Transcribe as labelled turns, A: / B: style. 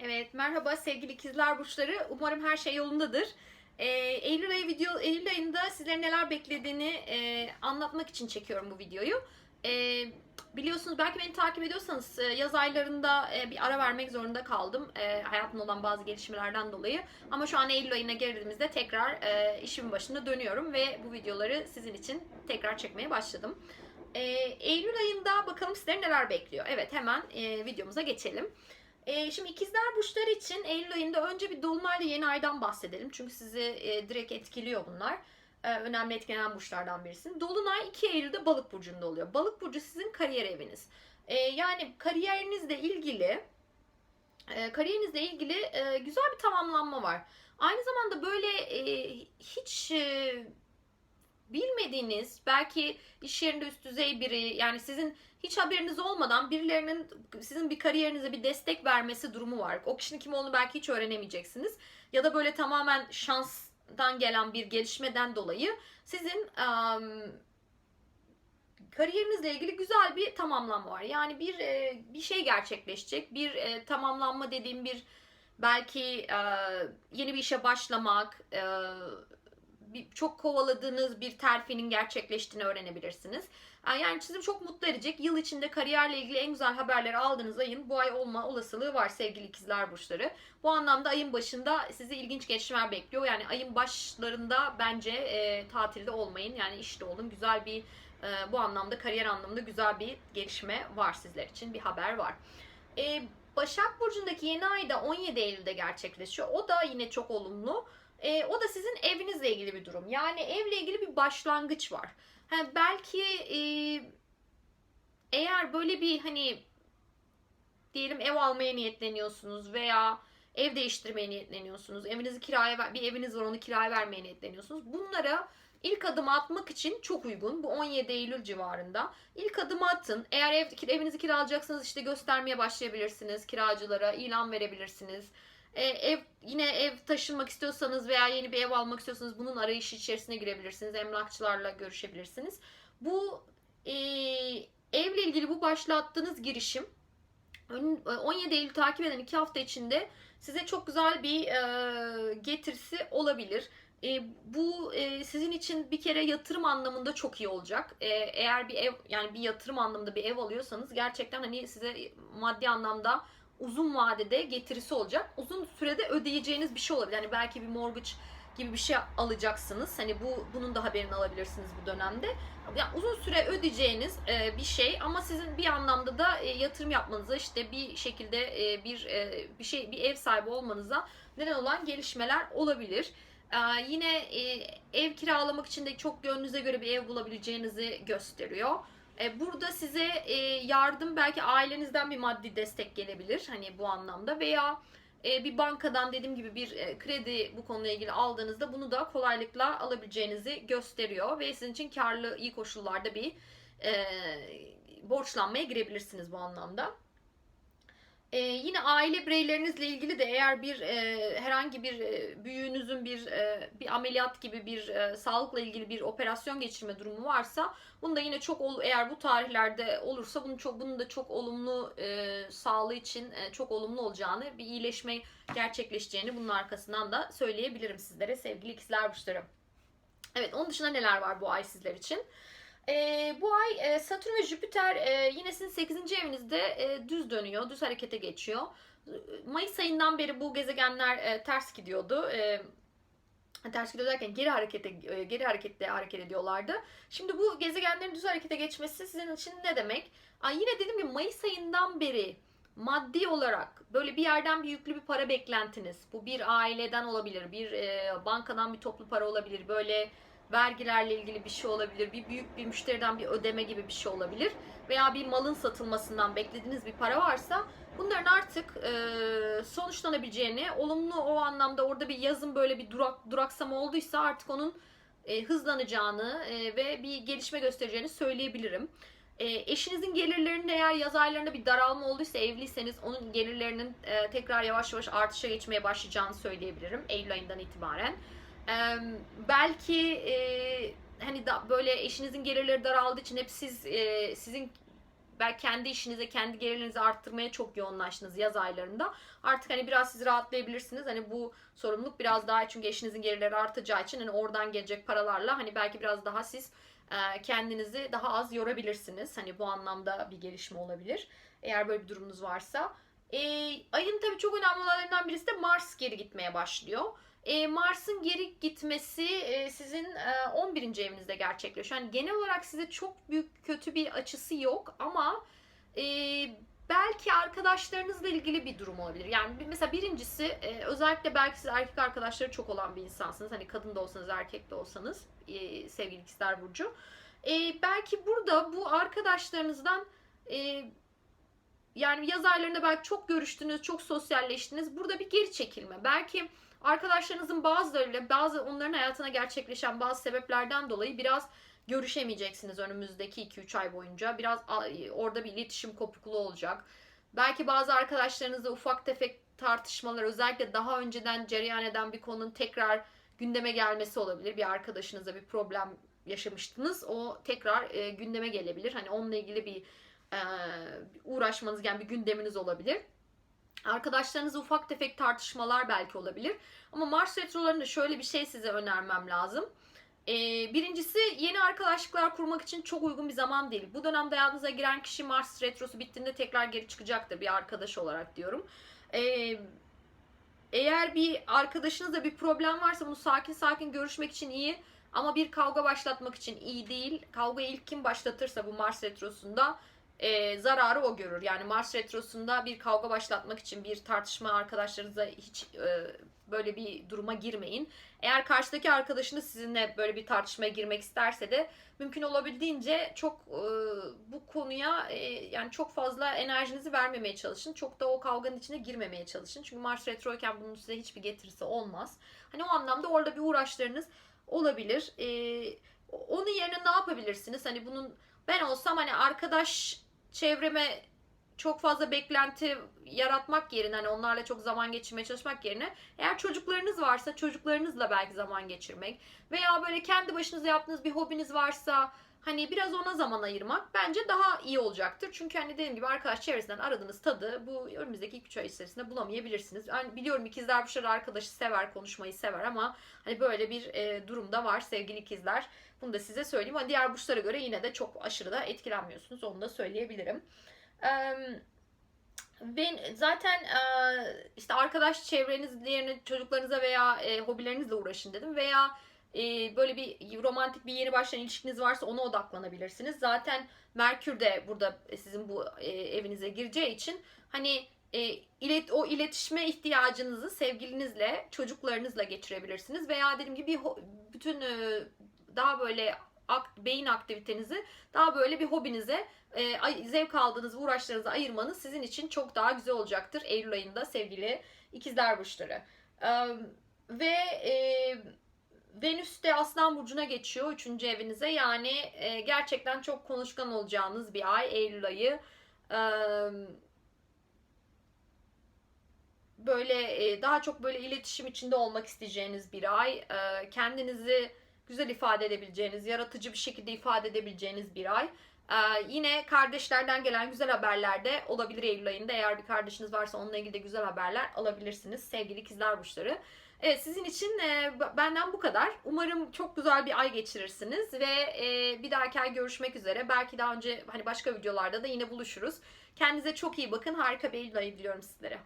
A: Evet, merhaba sevgili ikizler burçları. Umarım her şey yolundadır. Ee, Eylül ayı video Eylül ayında sizlerin neler beklediğini e, anlatmak için çekiyorum bu videoyu. Ee, biliyorsunuz belki beni takip ediyorsanız e, yaz aylarında e, bir ara vermek zorunda kaldım. E, hayatımda olan bazı gelişmelerden dolayı. Ama şu an Eylül ayına girdiğimizde tekrar e, işimin başına dönüyorum ve bu videoları sizin için tekrar çekmeye başladım. E, Eylül ayında bakalım sizleri neler bekliyor. Evet hemen e, videomuza geçelim. Ee, şimdi ikizler burçları için Eylül ayında önce bir dolunayla yeni aydan bahsedelim. Çünkü sizi e, direkt etkiliyor bunlar. Ee, önemli etkilenen burçlardan birisi. Dolunay 2 Eylül'de balık burcunda oluyor. Balık burcu sizin kariyer eviniz. Ee, yani kariyerinizle ilgili e, kariyerinizle ilgili e, güzel bir tamamlanma var. Aynı zamanda böyle e, hiç e, bilmediğiniz belki iş yerinde üst düzey biri yani sizin hiç haberiniz olmadan birilerinin sizin bir kariyerinize bir destek vermesi durumu var. O kişinin kim olduğunu belki hiç öğrenemeyeceksiniz. Ya da böyle tamamen şanstan gelen bir gelişmeden dolayı sizin um, kariyerinizle ilgili güzel bir tamamlanma var. Yani bir e, bir şey gerçekleşecek. Bir e, tamamlanma dediğim bir belki e, yeni bir işe başlamak, e, bir, çok kovaladığınız bir terfinin gerçekleştiğini öğrenebilirsiniz. Yani sizi çok mutlu edecek. Yıl içinde kariyerle ilgili en güzel haberleri aldığınız ayın bu ay olma olasılığı var sevgili ikizler burçları. Bu anlamda ayın başında sizi ilginç gelişmeler bekliyor. Yani ayın başlarında bence e, tatilde olmayın. Yani işte olun. Güzel bir e, bu anlamda kariyer anlamında güzel bir gelişme var sizler için. Bir haber var. E, Başak Burcu'ndaki yeni ay da 17 Eylül'de gerçekleşiyor. O da yine çok olumlu. E, o da sizin evinizle ilgili bir durum. Yani evle ilgili bir başlangıç var. Ha, belki e, eğer böyle bir hani diyelim ev almaya niyetleniyorsunuz veya ev değiştirmeye niyetleniyorsunuz. Evinizi kiraya bir eviniz var onu kiraya vermeye niyetleniyorsunuz. Bunlara ilk adım atmak için çok uygun. Bu 17 Eylül civarında. İlk adım atın. Eğer ev, evinizi kiralayacaksanız işte göstermeye başlayabilirsiniz. Kiracılara ilan verebilirsiniz. E, ev yine ev taşınmak istiyorsanız veya yeni bir ev almak istiyorsanız bunun arayışı içerisine girebilirsiniz. Emlakçılarla görüşebilirsiniz. Bu e, evle ilgili bu başlattığınız girişim 17 Eylül takip eden 2 hafta içinde size çok güzel bir e, getirisi olabilir. E, bu e, sizin için bir kere yatırım anlamında çok iyi olacak. E, eğer bir ev yani bir yatırım anlamında bir ev alıyorsanız gerçekten hani size maddi anlamda uzun vadede getirisi olacak. Uzun sürede ödeyeceğiniz bir şey olabilir. Yani belki bir mortgage gibi bir şey alacaksınız. Hani bu bunun da haberini alabilirsiniz bu dönemde. Yani uzun süre ödeyeceğiniz e, bir şey ama sizin bir anlamda da e, yatırım yapmanıza işte bir şekilde e, bir e, bir şey bir ev sahibi olmanıza neden olan gelişmeler olabilir. E, yine e, ev kiralamak için de çok gönlünüze göre bir ev bulabileceğinizi gösteriyor. E, burada size e, yardım belki ailenizden bir maddi destek gelebilir hani bu anlamda veya e, bir bankadan dediğim gibi bir kredi bu konuyla ilgili aldığınızda bunu da kolaylıkla alabileceğinizi gösteriyor ve sizin için karlı iyi koşullarda bir borçlanmaya girebilirsiniz bu anlamda. Ee, yine aile bireylerinizle ilgili de eğer bir e, herhangi bir e, büyüğünüzün bir e, bir ameliyat gibi bir e, sağlıkla ilgili bir operasyon geçirme durumu varsa bunu da yine çok eğer bu tarihlerde olursa bunun çok bunun da çok olumlu e, sağlığı için e, çok olumlu olacağını bir iyileşme gerçekleşeceğini bunun arkasından da söyleyebilirim sizlere sevgili ikizler burçları. Evet onun dışında neler var bu ay sizler için? E, bu ay e, Satürn ve Jüpiter e, yine sizin 8. evinizde e, düz dönüyor, düz harekete geçiyor. Mayıs ayından beri bu gezegenler e, ters gidiyordu. E, ters gidiyor derken geri harekete e, geri harekette hareket ediyorlardı. Şimdi bu gezegenlerin düz harekete geçmesi sizin için ne demek? Aa, yine dedim ki Mayıs ayından beri maddi olarak böyle bir yerden bir yüklü bir para beklentiniz. Bu bir aileden olabilir, bir e, bankadan bir toplu para olabilir. Böyle vergilerle ilgili bir şey olabilir, bir büyük bir müşteriden bir ödeme gibi bir şey olabilir veya bir malın satılmasından beklediğiniz bir para varsa bunların artık e, sonuçlanabileceğini, olumlu o anlamda orada bir yazın böyle bir durak duraksama olduysa artık onun e, hızlanacağını e, ve bir gelişme göstereceğini söyleyebilirim. E, eşinizin gelirlerinde eğer yaz aylarında bir daralma olduysa evliyseniz onun gelirlerinin e, tekrar yavaş yavaş artışa geçmeye başlayacağını söyleyebilirim Eylül ayından itibaren. Ee, belki e, hani da böyle eşinizin gelirleri daraldığı için hep siz e, sizin belki kendi işinize, kendi gelirinizi arttırmaya çok yoğunlaştınız yaz aylarında. Artık hani biraz siz rahatlayabilirsiniz. Hani bu sorumluluk biraz daha çünkü eşinizin gelirleri artacağı için hani oradan gelecek paralarla hani belki biraz daha siz e, kendinizi daha az yorabilirsiniz. Hani bu anlamda bir gelişme olabilir. Eğer böyle bir durumunuz varsa. E, ayın tabii çok önemli olaylarından birisi de Mars geri gitmeye başlıyor. E, Mars'ın geri gitmesi e, sizin e, 11. evinizde gerçekleşiyor. Yani genel olarak size çok büyük kötü bir açısı yok ama e, belki arkadaşlarınızla ilgili bir durum olabilir. Yani mesela birincisi e, özellikle belki siz erkek arkadaşları çok olan bir insansınız. Hani kadın da olsanız erkek de olsanız e, sevgili ikizler burcu. E, belki burada bu arkadaşlarınızdan e, yani yaz aylarında belki çok görüştünüz, çok sosyalleştiniz. Burada bir geri çekilme. Belki arkadaşlarınızın bazılarıyla bazı onların hayatına gerçekleşen bazı sebeplerden dolayı biraz görüşemeyeceksiniz önümüzdeki 2-3 ay boyunca. Biraz a- orada bir iletişim kopukluğu olacak. Belki bazı arkadaşlarınızla ufak tefek tartışmalar özellikle daha önceden cereyan eden bir konunun tekrar gündeme gelmesi olabilir. Bir arkadaşınızla bir problem yaşamıştınız. O tekrar e, gündeme gelebilir. Hani onunla ilgili bir e, uğraşmanız yani bir gündeminiz olabilir. Arkadaşlarınızla ufak tefek tartışmalar belki olabilir. Ama Mars retrolarında şöyle bir şey size önermem lazım. Ee, birincisi yeni arkadaşlıklar kurmak için çok uygun bir zaman değil. Bu dönemde hayatınıza giren kişi Mars retrosu bittiğinde tekrar geri çıkacaktır bir arkadaş olarak diyorum. Ee, eğer bir arkadaşınızla bir problem varsa bunu sakin sakin görüşmek için iyi. Ama bir kavga başlatmak için iyi değil. Kavgayı ilk kim başlatırsa bu Mars retrosunda e, zararı o görür. Yani Mars retrosunda bir kavga başlatmak için bir tartışma arkadaşlarınıza hiç e, böyle bir duruma girmeyin. Eğer karşıdaki arkadaşınız sizinle böyle bir tartışmaya girmek isterse de mümkün olabildiğince çok e, bu konuya e, yani çok fazla enerjinizi vermemeye çalışın. Çok da o kavganın içine girmemeye çalışın. Çünkü Mars retroyken bunun size hiçbir getirisi olmaz. Hani o anlamda orada bir uğraşlarınız olabilir. E, onun yerine ne yapabilirsiniz? Hani bunun ben olsam hani arkadaş çevreme çok fazla beklenti yaratmak yerine hani onlarla çok zaman geçirmeye çalışmak yerine eğer çocuklarınız varsa çocuklarınızla belki zaman geçirmek veya böyle kendi başınıza yaptığınız bir hobiniz varsa hani biraz ona zaman ayırmak bence daha iyi olacaktır. Çünkü hani dediğim gibi arkadaş çevresinden aradığınız tadı bu önümüzdeki 2-3 ay içerisinde bulamayabilirsiniz. Yani biliyorum ikizler burçları arkadaşı sever, konuşmayı sever ama hani böyle bir e, durumda var sevgili ikizler. Bunu da size söyleyeyim. Ama diğer burçlara göre yine de çok aşırı da etkilenmiyorsunuz. Onu da söyleyebilirim. Ben zaten e, işte arkadaş çevrenizle çocuklarınıza veya e, hobilerinizle uğraşın dedim veya e, böyle bir romantik bir yeni başlayan ilişkiniz varsa ona odaklanabilirsiniz. Zaten Merkür de burada sizin bu evinize gireceği için hani ilet o iletişime ihtiyacınızı sevgilinizle, çocuklarınızla geçirebilirsiniz veya dediğim gibi bütün daha böyle ak- beyin aktivitenizi daha böyle bir hobinize e, zevk aldığınız uğraşlarınızı ayırmanız sizin için çok daha güzel olacaktır Eylül ayında sevgili ikizler burçları. E, ve e, Venüs de Aslan Burcu'na geçiyor 3. evinize. Yani e, gerçekten çok konuşkan olacağınız bir ay Eylül ayı. E, böyle e, daha çok böyle iletişim içinde olmak isteyeceğiniz bir ay. E, kendinizi güzel ifade edebileceğiniz, yaratıcı bir şekilde ifade edebileceğiniz bir ay. Ee, yine kardeşlerden gelen güzel haberler de olabilir Eylül ayında. Eğer bir kardeşiniz varsa onunla ilgili de güzel haberler alabilirsiniz sevgili ikizler burçları. Evet sizin için e, benden bu kadar. Umarım çok güzel bir ay geçirirsiniz ve e, bir dahaki ay görüşmek üzere. Belki daha önce hani başka videolarda da yine buluşuruz. Kendinize çok iyi bakın. Harika bir Eylül ayı diliyorum sizlere.